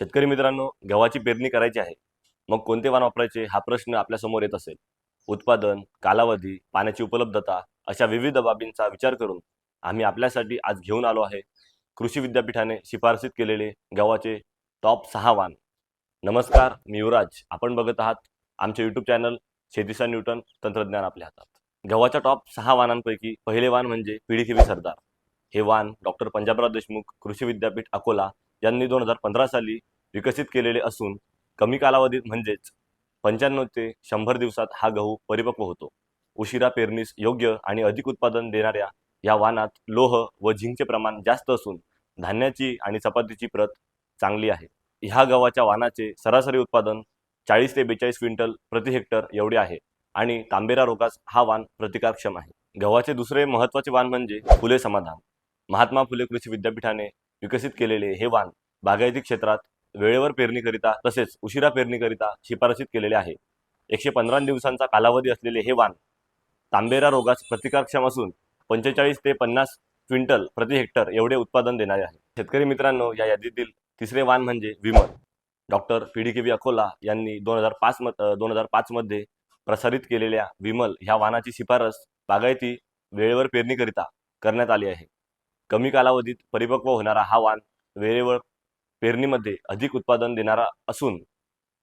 शेतकरी मित्रांनो गव्हाची पेरणी करायची आहे. मग कोणते वाण वापरायचे? हा प्रश्न आपल्यासमोर येत असेल. उत्पादन कालावधी पाण्याची उपलब्धता अशा विविध बाबींचा विचार करून आम्ही आपल्यासाठी आज घेऊन आलो आहे. कृषी विद्यापीठाने शिफारसीत केलेले गव्हाचे टॉप सहा वाण. नमस्कार मी युवराज. आपण बघत आहात आमचे यूट्यूब चॅनल शेतीसा न्यूटन तंत्रज्ञान आपल्या हातात. गव्हाच्या टॉप सहा वाणांपैकी पहिले वाण म्हणजे पिढीखेवी सरदार. हे वाण डॉक्टर पंजाबराव देशमुख कृषी विद्यापीठ अकोला यांनी दोन हजार पंधरा साली विकसित केलेले असून कमी कालावधीत म्हणजेच पंच्याण्णव ते शंभर दिवसात हा गहू परिपक्व होतो. उशिरा पेरणीस योग्य आणि अधिक उत्पादन देणाऱ्या या वाणात लोह व झिंकचे प्रमाण जास्त असून धान्याची आणि चपातीची प्रत चांगली आहे. ह्या गव्हाच्या वाणाचे सरासरी उत्पादन चाळीस ते बेचाळीस क्विंटल प्रति हेक्टर एवढे आहे आणि तांबेरा रोगास हा वाण प्रतिकारक्षम आहे. गव्हाचे दुसरे महत्त्वाचे वाण म्हणजे फुले समाधान. महात्मा फुले कृषी विद्यापीठाने विकसित केलेले हे वाण बागायती क्षेत्रात वेळेवर पेरणीकरिता तसेच उशिरा पेरणीकरिता शिफारसीत केलेले आहे. एकशे पंधरा दिवसांचा कालावधी असलेले हे वाण तांबेरा रोगास प्रतिकारक्षम असून पंचेचाळीस ते पन्नास क्विंटल प्रति हेक्टर एवढे उत्पादन देणारे आहे. शेतकरी मित्रांनो या यादीतील तिसरे वाण म्हणजे Vimal. Doctor P D K V Akola यांनी दोन हजार पाच म दोन हजार पाचमध्ये प्रसारित केलेल्या विमल ह्या वाहनाची शिफारस बागायती वेळेवर पेरणीकरिता करण्यात आली आहे. कमी कालावधीत परिपक्व होणारा हा वाण वेळेवर पेरणीमध्ये अधिक उत्पादन देणारा असून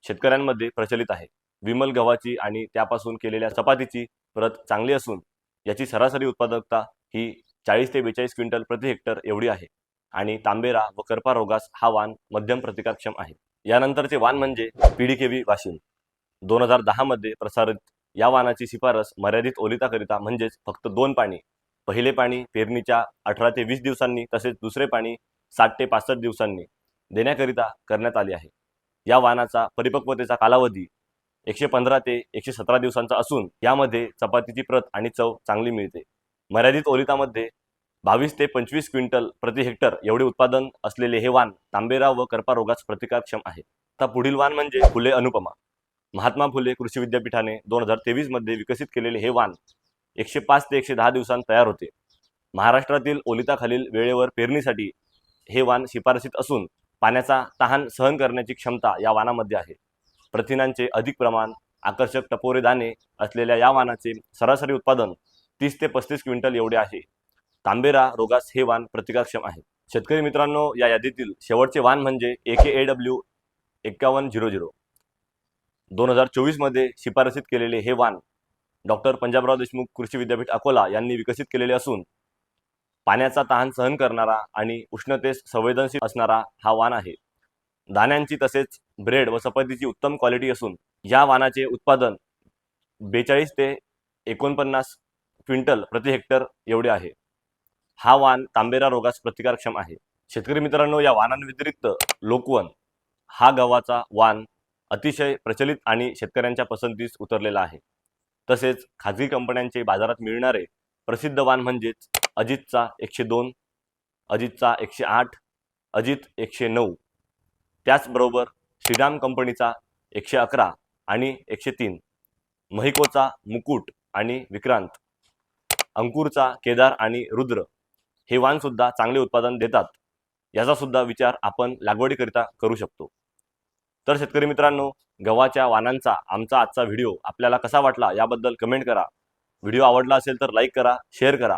शेतकऱ्यांमध्ये प्रचलित आहे. विमल गव्हाची आणि त्यापासून केलेल्या चपातीची प्रत चांगली असून याची सरासरी उत्पादकता ही चाळीस ते बेचाळीस क्विंटल प्रति हेक्टर एवढी आहे आणि तांबेरा व करपा रोगास हा वाण मध्यम प्रतिकारक्षम आहे. यानंतरचे वाण म्हणजे पीडीकेव्ही वाशिम. दोन हजार दहामध्ये प्रसारित या वाणाची शिफारस मर्यादित ओलिताकरिता म्हणजेच फक्त दोन पाणी पहिले पाणी पेरणीच्या अठरा ते वीस दिवसांनी तसेच दुसरे पाणी साठ ते पासष्ट दिवसांनी देण्याकरिता करण्यात आली आहे. या वाहनाचा परिपक्वतेचा कालावधी एकशे पंधरा ते एकशे सतरा दिवसांचा असून यामध्ये चपातीची प्रत आणि चव चांगली मिळते. मर्यादित ओलितामध्ये बावीस ते पंचवीस क्विंटल प्रति हेक्टर एवढे उत्पादन असलेले हे वाण तांबेरा व करपा रोगास प्रतिकारक्षम आहे. आता पुढील वाण म्हणजे फुले अनुपमा. महात्मा फुले कृषी विद्यापीठाने दोन हजार तेवीसमध्ये विकसित केलेले हे वाण एकशे पाच ते एकशे दहा दिवसांत तयार होते. महाराष्ट्रातील ओलिताखालील वेळेवर पेरणीसाठी हे वाण शिफारसीत असून पाण्याचा तहान सहन करण्याची क्षमता या वानामध्ये आहे. प्रथिनांचे अधिक प्रमाण आकर्षक टपोरे दाणे असलेल्या या वानाचे सरासरी उत्पादन तीस ते पस्तीस क्विंटल एवढे आहे. तांबेरा रोगास हे वाण प्रतिकारक्षम आहे. शेतकरी मित्रांनो या यादीतील शेवटचे वाण म्हणजे ए के ए डब्ल्यू एक्कावन्न झिरो झिरो. दोन हजार चोवीसमध्ये शिफारसीत केलेले हे वाण डॉक्टर पंजाबराव देशमुख कृषी विद्यापीठ अकोला यांनी विकसित केलेले असून पाण्याचा तहान सहन करणारा आणि उष्णतेस संवेदनशील असणारा हा वाण आहे. दाण्यांची तसेच ब्रेड व चपातीची उत्तम क्वालिटी असून या वाणाचे उत्पादन बेचाळीस ते एकोणपन्नास क्विंटल प्रति हेक्टर एवढे आहे. हा वाण तांबेरा रोगास प्रतिकारक्षम आहे. शेतकरी मित्रांनो या वाणांव्यतिरिक्त लोकवन हा गव्हाचा वाण अतिशय प्रचलित आणि शेतकऱ्यांच्या पसंतीस उतरलेला आहे. तसेच खाजगी कंपन्यांचे बाजारात मिळणारे प्रसिद्ध वाण म्हणजेच अजितचा एकशे दोन अजितचा एकशे आठ अजित एकशे नऊ. त्याचबरोबर श्रीराम कंपनीचा एकशे अकरा आणि एकशे तीन. महिकोचा मुकुट आणि विक्रांत. अंकुरचा केदार आणि रुद्र हे वाणसुद्धा चांगले उत्पादन देतात. याचासुद्धा विचार आपण लागवडीकरिता करू शकतो. तर शेतकरी मित्रांनो गव्हाच्या वाणांचा आमचा आजचा व्हिडिओ आपल्याला कसा वाटला याबद्दल कमेंट करा. व्हिडिओ आवडला असेल तर लाईक करा शेअर करा.